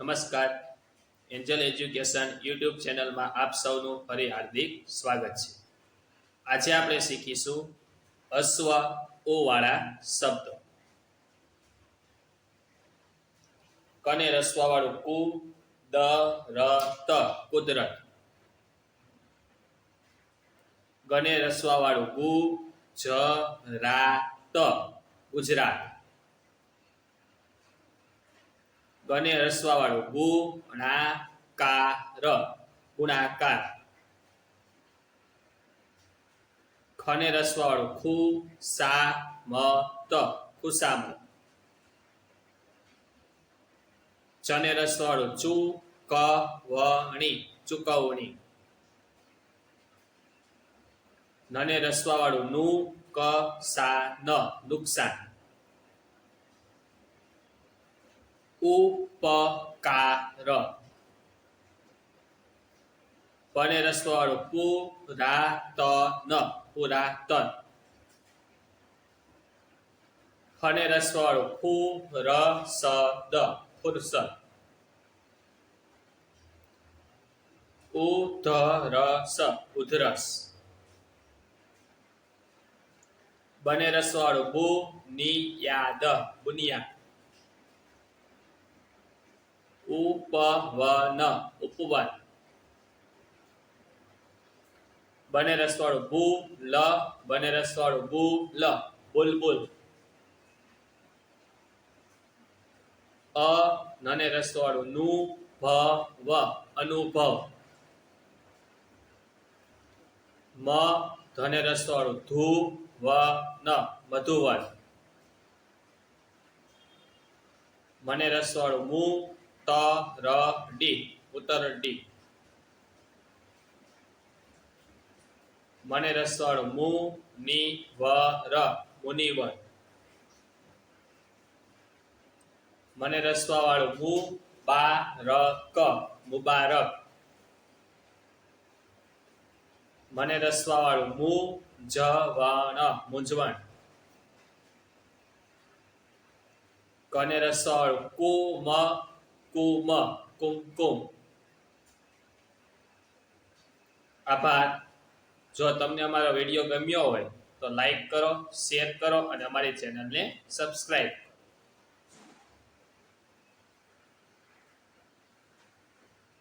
નમસ્કાર. Angel education YouTube ચેનલમાં આપ સૌનું ફરી હાર્દિક સ્વાગત છે. આજે આપણે શીખીશું અશ્વ ઓ વાળા શબ્દ. કને રસવા વાળું કુ, દ, ર, ત, કુદરત. ગને રસવા વાળું ગુ, જ, રા, ત, ગુજરાત. ગુ ણા કા ર ગુણાકાર. ખને રસવાવાળું. ખુ સા મ ત ખુશામત. ચને રસવાળું ચુ ક વણી ચુકવણી. નને રસવા વાળું નું ક સા ન નુકસાન. उपकार। भनेर स्वर पुरातन पुरातन। भनेर स्वर फु र स द फुर्सद। उधरस उधरस। भनेर स्वर बुनियाद बुनियाद। ઉપવન ઉપવન. બને રસવાળું બુ લ, બને રસવાળું બુ લ. બુલબુલ અ, નને રસવાળું નું, ભ, વ, અનુભવ. મ, ધને રસવાળું ધુ, વ, ન, મધુવન. મને રસવાળું મુ ત, ર, ડી. ઉત્તર ડી. મને રસવાળું મુ, ની, વ, ર. મુનિવર. મને રસવા વાળું મુ, બા, ર, ક. મુબારક. મને રસવા વાળું મુ, જ, વ ન મૂંઝવણ. કને રસવાળું કુ, મ કુમ કુમકુમ આભાર. જો તમને અમારો વીડિયો ગમ્યો હોય, તો લાઈક કરો શેર કરો અને અમારી ચેનલને સબસ્ક્રાઈબ કરો.